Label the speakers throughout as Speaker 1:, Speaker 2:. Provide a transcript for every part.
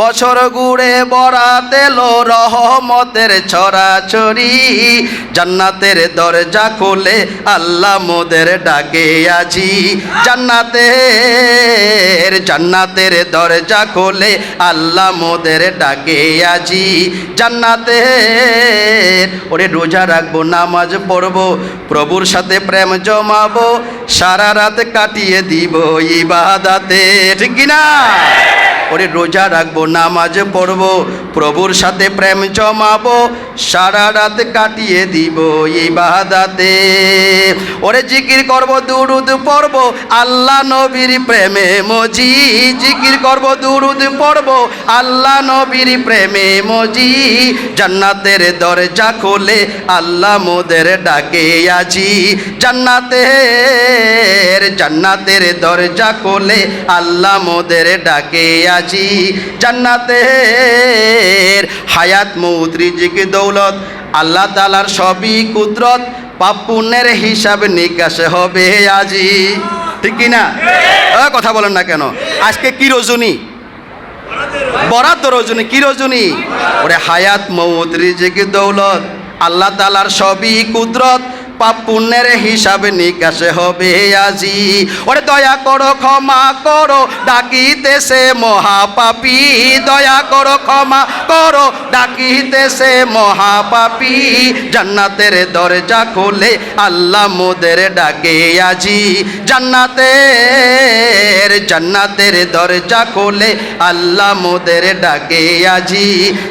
Speaker 1: বছর ঘুরে বরাত এলো রহমতের ছড়াছড়ি। জান্নাতের দরজা খোলে আল্লাহ মোদের ডাকে আজি। জান্নাতের জান্নাতের দরজা খোলে আল্লাহ মোদের ডাকে আজি। জান্নাতের, ওরে রোজা রাখব, নামাজ পড়ব, প্রভুর সাথে প্রেম জমাবো, সারা রাত কাটিয়ে দিব ইবাদাতে ঠিক কিনা? ওরে রোজা রাখব নামাজ পড়ব প্রভুর সাথে প্রেম জমাবো সারা রাত কাটিয়ে দিব ইবাদাতে। ওরে জিকির করব দুরুদ পড়ব, আল্লাহ নবীর প্রেমে মজি। জিকির করব দুরুদ পড়ব, আল্লাহ নবীর প্রেমে মজি। জান্নাতের দরজা খোলে আল্লাহ মোদের ডাকে আজি। জান্নাতের জান্নাতের দরজা খোলে আল্লাহ মোদের ডাকে আজি। জান্নাতের হায়াত মৌত রিজিক দৌলত আল্লাহ তালার সবই কুদরত পাপ পুণ্যের হিসাব নিকাশে হবে আজি। ঠিক কিনা কথা বলেন না কেন? আজকে কি রজনী? বরাদ্দ রজনী কি রজনী? ওরে হায়াত মৌত রিজিক দৌলত আল্লাহ তালার সবই কুদরত পাপ পুণ্যের হিসাব নিকাশে হবে আজি। ওরে দয়া করো, ক্ষমা করো ডাকিতেছে মহাপাপী। দয়া করো, ক্ষমা করো ডাকিতেছে মহাপাপী। জান্নাতের দরজা খোলে আল্লাহ মোদের ডাকে আজি। জান্নাতের জান্নাতের দরজা খোলে আল্লাহ মোদের ডাকে আজি।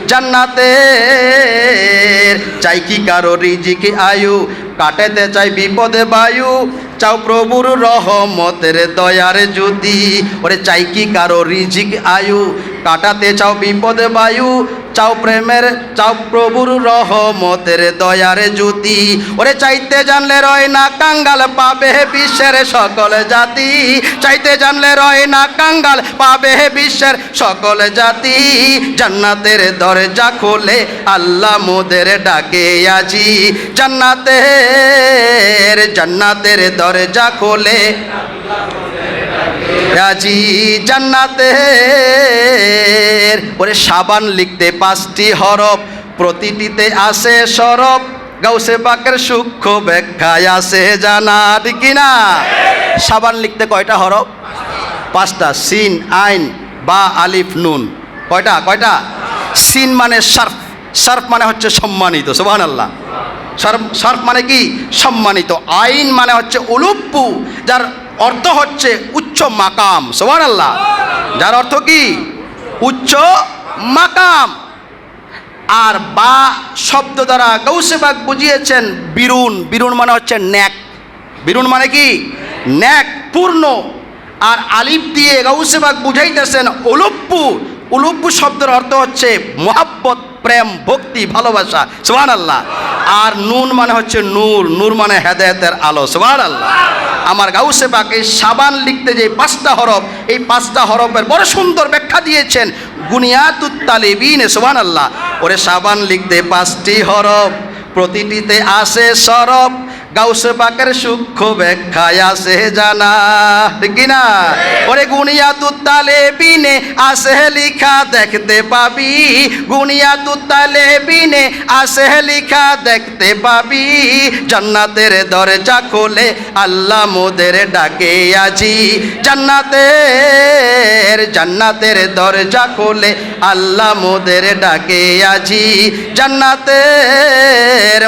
Speaker 1: জান্নাতের, চাই কি কারও রিজিকে, আয়ু? কাটাতে চাই বিপদে বায়ু। চাও প্রভুর রহমতের দয়ার যদি ওরে চাই কি কারও রিজিক আয়ু? কাটাতে চাও বিপদে বায়ু। চাও প্রেমের, চাও প্রভুর রহমতের দয়ার জ্যোতি। ওরে চাইতে জানলে রয় না কাঙ্গাল, পাবে বিশ্বের সকল জাতি। চাইতে জানলে রয় না কাঙ্গাল, পাবে বিশ্বের সকল জাতি। জান্নাতের দরজা খোলে আল্লাহ মোদের ডাকে আজি। জান্নাতের জান্নাতের দরজা খোলে রাজি জান্নাতের। ওরে সাবান লিখতে পাঁচটি হরফ, প্রতিটিতে আসে সরব গাউসে পাকের সূক্ষ্ম ব্যাখ্যায় আছে জানা ঠিক কি সাবান লিখতে কয়টা হরফ? পাঁচটা। সিন, আইন, বা, আলিফ, নুন। কয়টা? কয়টা? সিন মানে সার্ফ। সার্ফ মানে হচ্ছে সম্মানিত সুবাহ আল্লাহ সার্ফ সার্ফ মানে কি? সম্মানিত। আইন মানে হচ্ছে উলুপ্পু, যার অর্থ হচ্ছে উচ্চ মাকাম সোহান আল্লাহ যার অর্থ কি? উচ্চ মাকাম। আর বা শব্দ দ্বারা গৌসেবাগ বুঝিয়েছেন বিরুন বিরুন মানে হচ্ছে ন্যাক। বিরুন মানে কি? ন্যাক, পূর্ণ। আর আলিফ দিয়ে গৌসেবাগ বুঝাইতেছেন উলুপ্পু। উলুপ্পু শব্দের অর্থ হচ্ছে মোহাব্বত, প্রেম, ভক্তি, ভালোবাসা সোহান আল্লাহ আর নুন মানে হচ্ছে নূর। নূর মানে হেদায়তের আলো সোহান আল্লাহ আমার গাউসে পাকে সাবান লিখতে যে পাঁচটা হরফ, এই পাঁচটা হরফের বড় সুন্দর ব্যাখ্যা দিয়েছেন গুনিয়াতুত্তালিবিনে সোহান আল্লাহ ওরে সাবান লিখতে পাঁচটি হরফ, প্রতিটিতে আসে সরব গাউসে পাকের সূক্ষ্ম ব্যাখ্যায় আসে জানা। ঠিক কি না ওরে গুনিয়াতুত্তালে বিনে আসে লিখা দেখতে পাবি। গুনিয়াতুত্তালে বিনে আসে লিখা দেখতে পাবি। জান্নাতের দরজা খোলে আল্লাহ মোদের ডাকে আজি। জান্নাতের জান্নাতের দরজা খোলে আল্লাহ মোদের ডাকে আজি। জান্নাতের